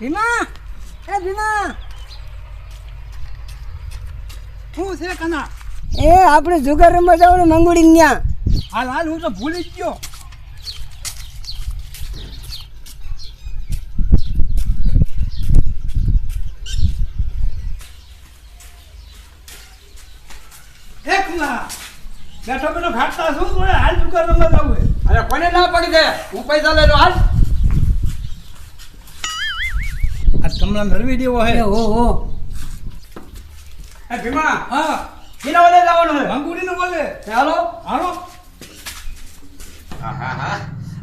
ભીમા! એ ભીમા! શું છે કના? એ આપણે જુગાર રમવા જવાનું મંગુડી ત્યાં. હાલ હાલ હું તો ભૂલી જ ગયો. બેઠો બેઠો ખાટતા શું હાલ જુગાર રમવા જવું અરે કોને ના પડી દે હું પૈસા લઈ લો હાલ. કમલા નરવી દેવો હે. ઓ ઓ એ ભીમા હા. કિના ઓલે જવાનું હે મંગુડી નું બોલે. ચાલો હાલો. આહાહા.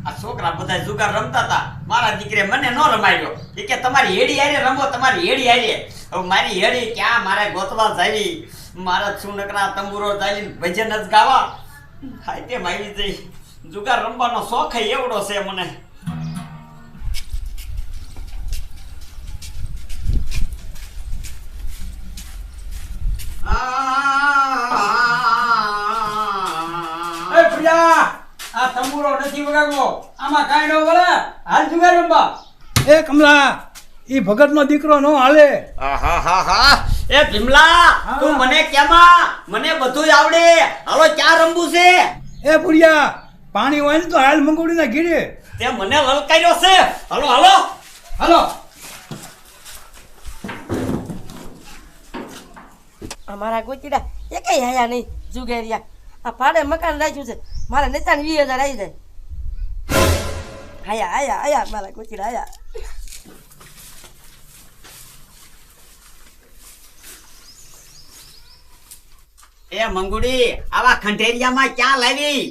આ છોકરા બધા જુગાર રમતા હતા. મારા દીકરે મને ન રમાડ્યો. એ કે તમારી હેડી આરે રમો તમારી હેડી આરે હવે મારી હેડી ક્યાં? મારે ગોતવા જાવી. મારા છુનકરા તંબુરો જાવી ભજન જ ગાવા. હાય તેમ આવી જઈ. જુગાર રમવાનો શોખ એવડો છે મને. નથી વગાડવો આમાં કાંઈ નો વળે હાલ જુગાર રમવા. એ કમલા ઈ ભગતનો દીકરો નો હાલે. આહાહાહા. એ ભીમલા તું મને કેમાં મને બધું આવડે. હાલો ક્યાં રમવું છે. એ પુરિયા પાણી હોય ને તો હાલ મંગુડી ના ઘીરે. તે મને લલકાર્યો છે. હાલો હાલો. હાલો. અમારા ગોચીડા એ કઈ હયા નહીં જુગેરિયા. આ ભાડે મકાન રાખ્યું છે. મારા નેતાને વીસ હજાર આવી જાય. આયા આયા આયા મારા ગોચીડા આયા એ મંગુડી આવા ખંડેરિયામાં ક્યાં લાવી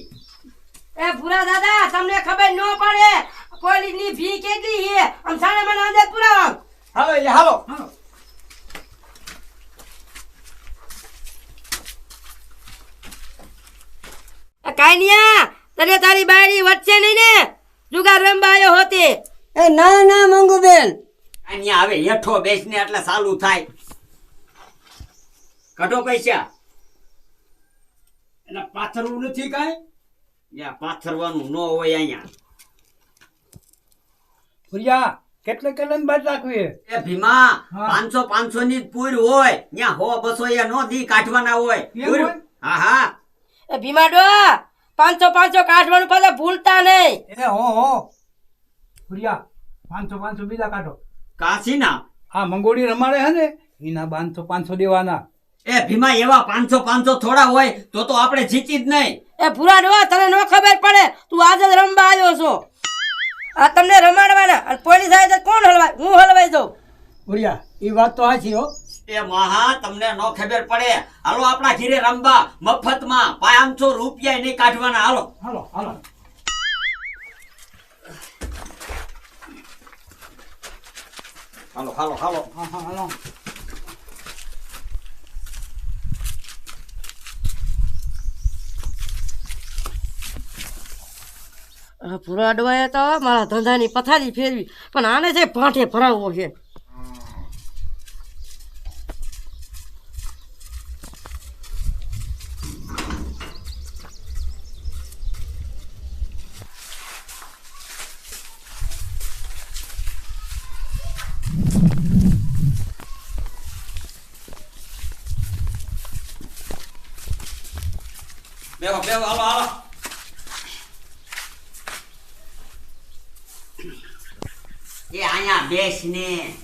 એ ભૂરા દાદા તમને ખબર ન પડે પોલીસની ફી કેટલી છે આમ સાને મને અંદર પુરાવા હાલો એટલે હાલો કાનિયા તને તારી બાયડી વચ્ચે નહીં ને જુગાર રમવા આવ્યો હોતી. એ ના ના મંગુ બેન અહીંયા હવે હેઠો બેસને એટલે સાલું થાય. કઢો પૈસા. એટલે પાથરવું નથી કાંઈ? યા પાથરવાનું ન હોય અહીંયા. પુરિયા કેટલે કેટલે બાદ રાખવી એ? ભીમા. પાંચસો પાંચસો ની પૂર હોય. ત્યાં હો બસો એ નો દી કાઢવાના હોય? હા હા. એ ભીમાડો પાંચસો પાંચસો કાઢવાનું પેલા ભૂલતા નહીં. એ હો હો. પુરિયા પાંચસો પાંચસો બીજા કાઢો. કાશી ના આ મંગોડી રમાડે હે ને એના પાંચસો પાંચસો દેવાના. એ ભીમા એવા પાંચસો પાંચસો થોડા હોય તો તો આપણે જીતી જ નહીં. એ ભૂરા નવા તને ન ખબર પડે. તું આજે જ રમવા આવ્યો છો. આ તમને રમાડવાના. અને પોલીસ આવે તો કોણ હલવાય? હું હલવાઈ દઉં ભૂરિયા એ વાત તો સાચી હો. એ મહા તમને નો ખબર પડે. હાલો આપણા ઘીરે રમવા મફતમાં પાંચસો રૂપિયા નહીં કાઢવાના. હાલો. હાલો હાલો. હાલો હાલો હાલો. હાલો. ભૂરા તો મારા ધંધાની પથારી ફેરવી પણ આને છે ભાંઠે ભરાવવો છે. બેહો બેહો હાલો હાલો એ અહીંયા બેસ ને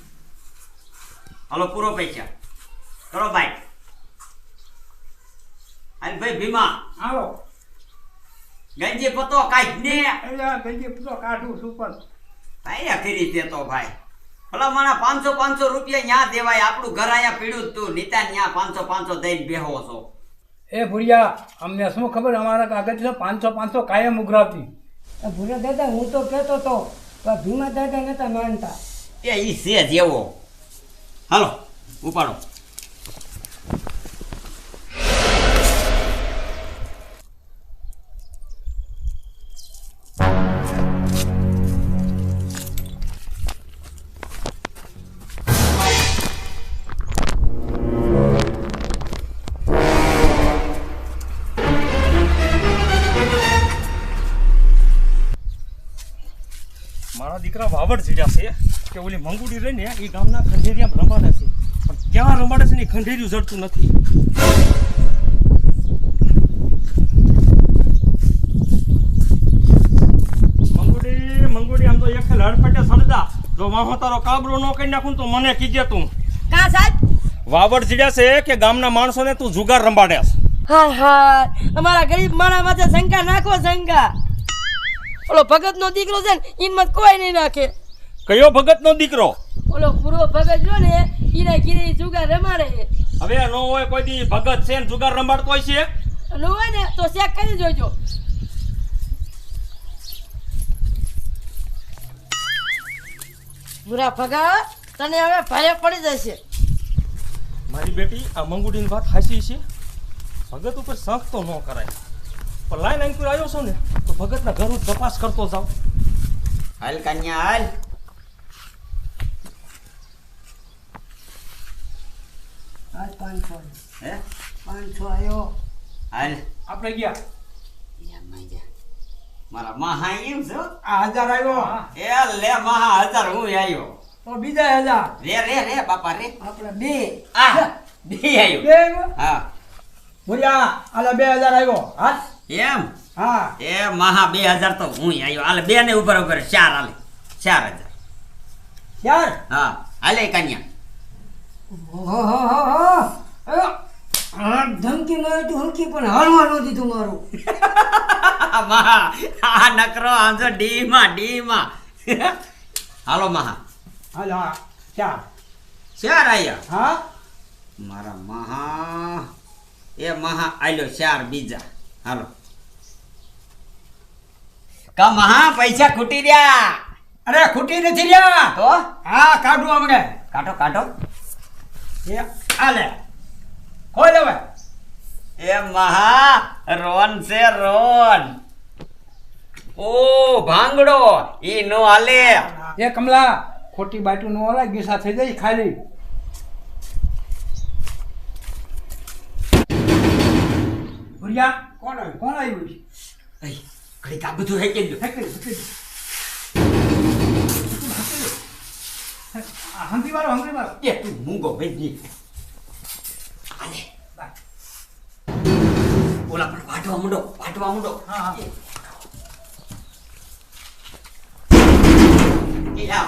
હાલો પૂરો પૈસા. કરો ભાઈ. હાલ ભાઈ ભીમા. હાલો. ગંજી પતો કાઢ ને ગંજી પતો કાઢું છું પણ. ભાઈ કરી દેતો ભાઈ. ભલા મને પાંચસો પાંચસો રૂપિયા ન્યા દેવાય. આપણું ઘર અહીંયા પીડ્યું જ તું. નીતા ન્યા પાંચસો પાંચસો દઈને બેહો છો. એ ભુરિયા અમને શું ખબર? અમારા કાગળ પાંચસો પાંચસો કાયમ ઉઘરાવતી. એ ભૂરા દાદા હું તો કહેતો તો પણ ભીમા દાદા નતા માનતા. એ ઈ છે જેવો હાલો ઉપાડો. દીકરા વાવડ જીડ્યા છે કે ઓલી મંગુડી રહીને એ ગામના ખંડેરિયા રમાડે છે. પણ ક્યાં રમાડે છે ને ખંડેરિયું જડતું નથી. મંગુડી મંગુડી આમ તો એક લડપટે સડદા જો વાહો તારો કાબરો ન કરી નાખું તો મને કીજે તું. કા સાહેબ? વાવડ જીડ્યા છે કે ગામના માણસોને તું જુગાર રંબાડ્યા છે. હા હા અમારા ગરીબ માણા માથે શંકા નાખો શંકા ઓલો ભગત નો દીકરો છે ને ઈનમાં કોઈ નહીં નાખે. કયો ભગતનો દીકરો? ઓલો પૂરો ભગત જો ને ઈના ગીરે જુગાર રમાડે હવે નો હોય કોઈ દી ભગત છે ને જુગાર રમાડતો હોય છે? નો હોય ને તો ચેક કરી જોજો. મુરા ભગત તને હવે ભારે પડી જશે. મારી બેટી આ મંગુડીની વાત હાસી છે. ભગત ઉપર શંખ તો ન કરાય. પણ લાઈન અંકુર આવ્યો છો ને તો ભગતના ઘર હું તપાસ કરતો જાઉં હાલ કન્યા હાલ. આજ પાંચસો. હે? પાંચસો આવ્યો હાલ. આપણે ગયા. મારા મહા એમ છો? આ હજાર આવ્યો એ લે મહા હજાર હું આવ્યો તો બીજા હજાર. રે રે રે બાપા રે. આપણે બે. આ બે આવ્યો બે આવ્યો હા. ભૂરિયા આલા બે હજાર આવ્યો હા એમ? હા. એ મહા બે હજાર તો હું આવ્યો. હાલે બે ને ઉપર ઉપર ચાર હાલે. ચાર હજાર. ચાર? હા. હાલે કન્યા. હો હો હો. હો આ ધમકી મારી તું હલકી પણ હાલવા ન દીધું મારું. મહા આ નકરો આંજો ડી માં ડી માં હાલો મહા. હાલો ચાર. ચાર આયા? હા? મારા મહા. એ મહા આલ્યો ચાર બીજા. હાલો. કા મહા પૈસા ખૂટી રહ્યા? અરે ખૂટી નથી રહ્યા. તો? હા કાઢું હમણે કાઢો કાઢો. એ આલે ખોલ હવે. એ મહા રોન છે રોન. ઓ ભાંગડો ઈ નો હાલે. એ કમલા ખોટી બાટુ નો હલાય ગીસા થઈ જાય ખાલી ભુરિયા કોણ આવ્યું? કોણ આવ્યું ઘડીક આ બધું હઈ ગયું દે. આ હંગરી વાળો હંગરી વાળો એ તું મૂંગો ભાઈ આલે ઓલા પણ વાટવા માંડો વાટવા માંડો. હા, હા.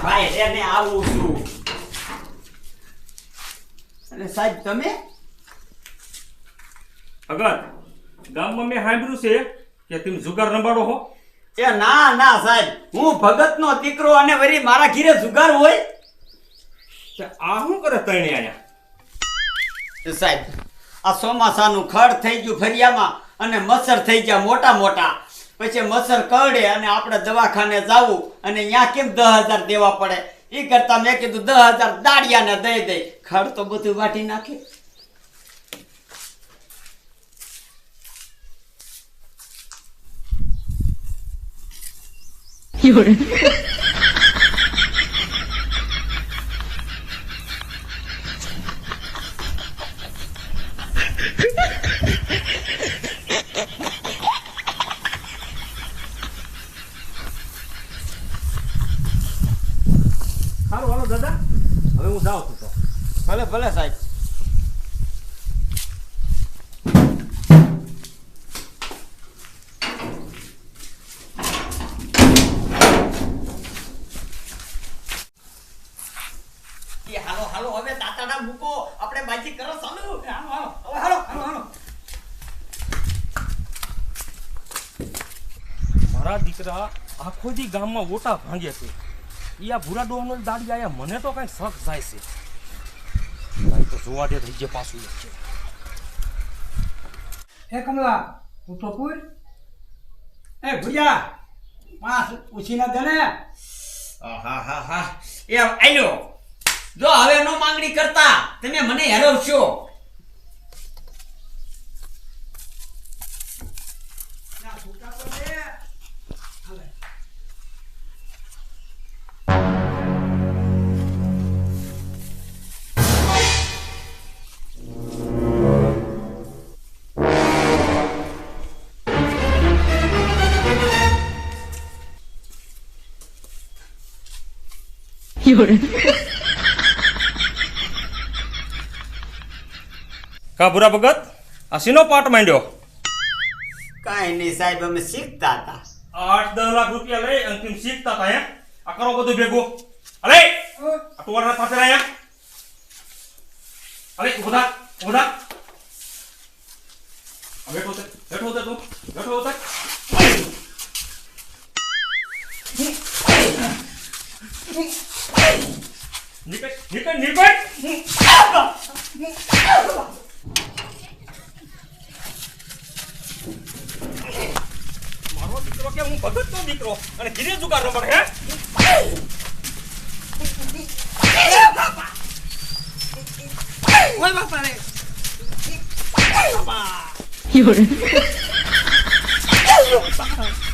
ભાઈ એને આવું છું. અને સાહેબ તમે? અગર ગામમાં મેં સાંભળ્યું છે કે તમે જુગાર રંબાડો હો. એ ના ના સાહેબ. હું ભગતનો દીકરો અને વરી મારા ઘીરે જુગાર હોય. કે આ શું કરે તણે આયા? સાહેબ આ ચોમાસાનું ખડ થઈ ગયું ફરિયામાં અને મચ્છર થઈ ગયા મોટા મોટા. પછી મચ્છર કરડે અને આપણે દવાખાને જાવું અને ત્યાં કેમ દસ હજાર દેવા પડે? એ કરતા મેં કીધું દસ હજાર દાડિયાને દઈ દઈ ખડ તો બધું વાટી નાખે. સારું હાલો દાદા હવે હું જાઉં છું તો ભલે ભલે સાહેબ એ હાલો હાલો દાતાડા મૂકો આપણે બાજી કરો ચાલુ હાલો હાલો હાલો હાલો હાલો. મારા દીકરા આખો દી ગામમાં ઓટા ભાંગે છે. એ આ ભૂરા ડોહનો દાડી આયા મને તો કઈ શક જાય છે. ભાઈ તો જોવા દે થઈ પાછું એક છે. હે કમલા તું તો પૂર? એ ભૂરિયા પાંચ ઉછીના દે ને હા એ આલ્યો જો હવે નો માંગણી કરતા તમે મને હેરવશો. ના છૂટા તો દે હાલે કા ભૂરા ભગત આ શીનો પાટ માંડ્યો કાંઈ નહીં સાહેબ અમે શીખતા હતા આઠ દસ લાખ રૂપિયા લઈ અંતિમ શીખતા હતા હે આ કરો બધું ભેગું અલે આ ટુવારના પાસે રહ્યા અલે ઊભા ઊભા બેઠો છે બેઠો છે તું બેઠો છે નીકળ નીકળ નીકળ હું ભગત નો દીકરો અને ધીરે જુગાર રમણ હે બાપા રે બાપા